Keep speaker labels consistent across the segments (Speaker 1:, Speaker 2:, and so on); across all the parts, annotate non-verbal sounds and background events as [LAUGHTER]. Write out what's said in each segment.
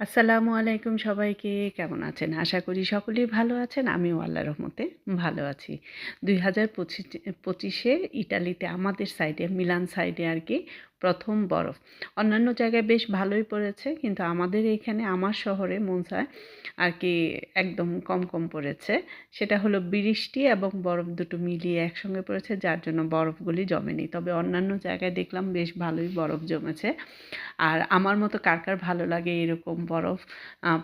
Speaker 1: আসসালামু আলাইকুম সবাইকে, কেমন আছেন? আশা করি সকলেই ভালো আছেন। আমিও আল্লাহ রহমতে ভালো আছি। দুই হাজার পঁচিশ ইটালিতে আমাদের সাইডে মিলান সাইডে আর কি প্রথম বরফ। অন্যান্য জায়গায় বেশ ভালোই পড়েছে, কিন্তু আমাদের এইখানে, আমার শহরে মনসায় আর কি একদম কম কম পড়েছে। সেটা হলো বৃষ্টি এবং বরফ দুটো মিলিয়ে একসঙ্গে পড়েছে, যার জন্য বরফগুলি জমেনি। তবে অন্যান্য জায়গায় দেখলাম বেশ ভালোই বরফ জমেছে। আর আমার মতো কার কার ভালো লাগে এরকম বরফ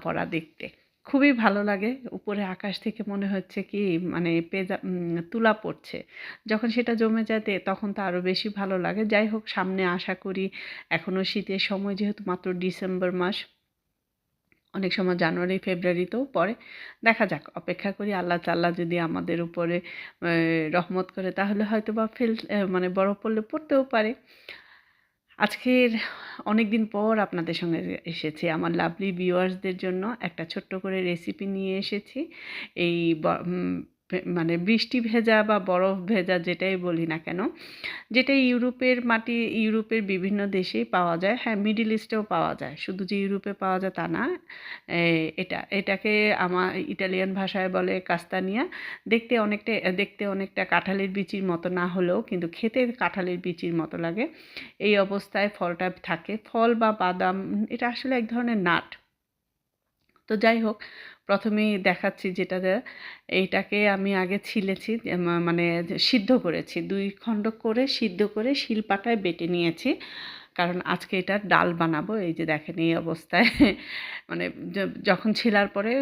Speaker 1: পড়া দেখতে? খুবই ভালো লাগে। উপরে আকাশ থেকে মনে হচ্ছে কি মানে পেজা তুলা পড়ছে। যখন সেটা জমে যায় তখন তো আরও বেশি ভালো লাগে। যাই হোক, সামনে আশা করি এখনও শীতের সময় যেহেতু মাত্র ডিসেম্বর মাস, অনেক সময় জানুয়ারি ফেব্রুয়ারিতেও পরে দেখা যাক, অপেক্ষা করি আল্লাহ তাল্লাহ যদি আমাদের উপরে রহমত করে, তাহলে হয়তো বা ফেল মানে বরফ পড়লে পড়তেও পারে। আজকের অনেক দিন পর আপনাদের সঙ্গে এসেছি। আমার লাভলি ভিউয়ার্সদের জন্য একটা ছোট্ট করে রেসিপি নিয়ে এসেছি। এই মানে বৃষ্টি ভেজা বা বরফ ভেজা যেটাই বলি না কেন, যেটা ইউরোপের মাটি, ইউরোপের বিভিন্ন দেশেই পাওয়া যায় হ্যাঁ মিডিল ইস্টেও পাওয়া যায়। শুধু যে ইউরোপে পাওয়া যায় তা না এটা, এটাকে আমার ইটালিয়ান ভাষায় বলে কাস্তানিয়া। দেখতে অনেকটা দেখতে অনেকটা কাঁঠালের বিচির মতো না হলেও কিন্তু খেতে কাঁঠালের বিচির মতো লাগে। এই অবস্থায় ফলটা থাকে। ফল বা বাদাম, এটা আসলে এক ধরনের নাট। তো যাই হোক প্রথমেই দেখাচ্ছি যেটা এইটাকে আমি আগে ছিলেছি মানে সিদ্ধ করেছি। দুই খণ্ড করে সিদ্ধ করে শিলপাটায় বেটে নিয়েছি। কারণ আজকে এটা ডাল বানাবো, এই যে দেখেন এই অবস্থায়। [LAUGHS] মানে যখন ছিলার পরে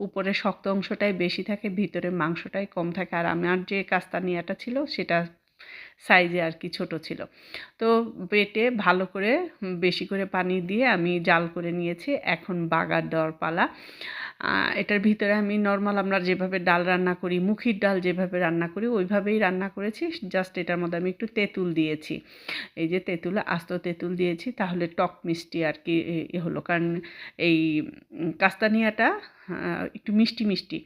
Speaker 1: উপরে শক্ত অংশটাই বেশি থাকে, ভিতরে মাংসটাই কম থাকে। আর আমার যে কাস্তানিয়াটা ছিল, সেটা সাইজে আর কি ছোট ছিল। তো বেটে ভালো করে, বেশি করে পানি দিয়ে আমি জাল করে নিয়েছি। এখন বাগার দেওয়ার পালা। এটার ভিতরে আমি নর্মাল আমরা যেভাবে ডাল রান্না করি, মুখির ডাল যেভাবে রান্না করি, ওইভাবেই রান্না করেছি। জাস্ট এটার মধ্যে আমি একটু তেঁতুল দিয়েছি। এই যে তেঁতুল, আস্ত তেঁতুল দিয়েছি, তাহলে টক মিষ্টি আর কি হলো। কারণ এই কাস্তানিয়াটা একটু মিষ্টি মিষ্টি।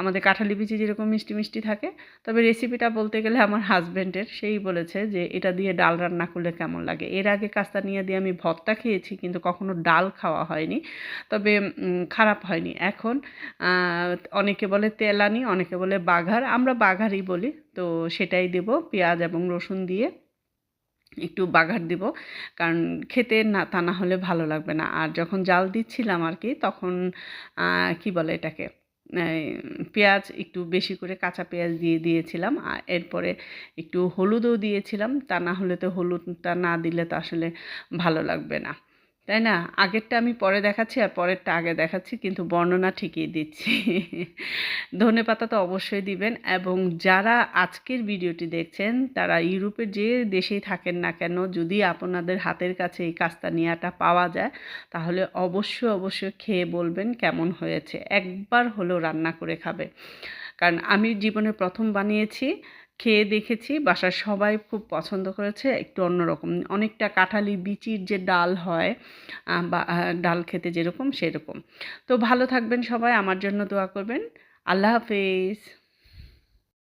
Speaker 1: আমাদের কাঁঠালি বিচি যেরকম মিষ্টি মিষ্টি থাকে, তবে রেসিপিটা বলতে গেলে আমার হাজব্যান্ডের সেই বলেছে যে এটা দিয়ে ডাল রান্না করলে কেমন লাগে। এর আগে কাস্তানিয়া দিয়ে আমি ভর্তা খেয়েছি, কিন্তু কখনো ডাল খাওয়া হয়নি, তবে খারাপ হয়নি। এখন অনেকে বলে তেলানি, অনেকে বলে বাঘার, আমরা বাঘারই বলি, তো সেটাই দেব পেঁয়াজ এবং রসুন দিয়ে। একটু বাঘার দিব। কারণ খেতে না, তা না হলে ভালো লাগবে না। আর যখন জাল দিচ্ছিলাম আর কি, তখন কি বলে এটাকে? পেঁয়াজ একটু বেশি করে কাঁচা পেঁয়াজ দিয়ে দিয়েছিলাম। আর এরপরে একটু হলুদও দিয়েছিলাম। তা না হলে তো হলুদটা না দিলে তো আসলে ভালো লাগবে না। তাই না? আগেরটা আমি পরে দেখাচ্ছি আর পরেরটা আগে দেখাচ্ছি, কিন্তু বর্ণনা ঠিকই দিচ্ছি। ধনে পাতা তো অবশ্যই দিবেন এবং যারা আজকের ভিডিওটি দেখছেন, তারা ইউরোপের যে দেশেই থাকেন না কেন, যদি আপনাদের হাতের কাছে এই কাস্তানিয়াটা পাওয়া যায়, তাহলে অবশ্যই অবশ্যই খেয়ে বলবেন কেমন হয়েছে। একবার হলেও রান্না করে খাবে। কারণ আমি জীবনে প্রথম বানিয়েছি খেয়ে দেখেছি, বাসার সবাই খুব পছন্দ করেছে, একটু অন্যরকম। অনেকটা কাঁঠালি বিচির যে ডাল হয় বা ডাল খেতে যেরকম সেরকম। তো ভালো থাকবেন সবাই, আমার জন্য দোয়া করবেন। আল্লাহ হাফেজ।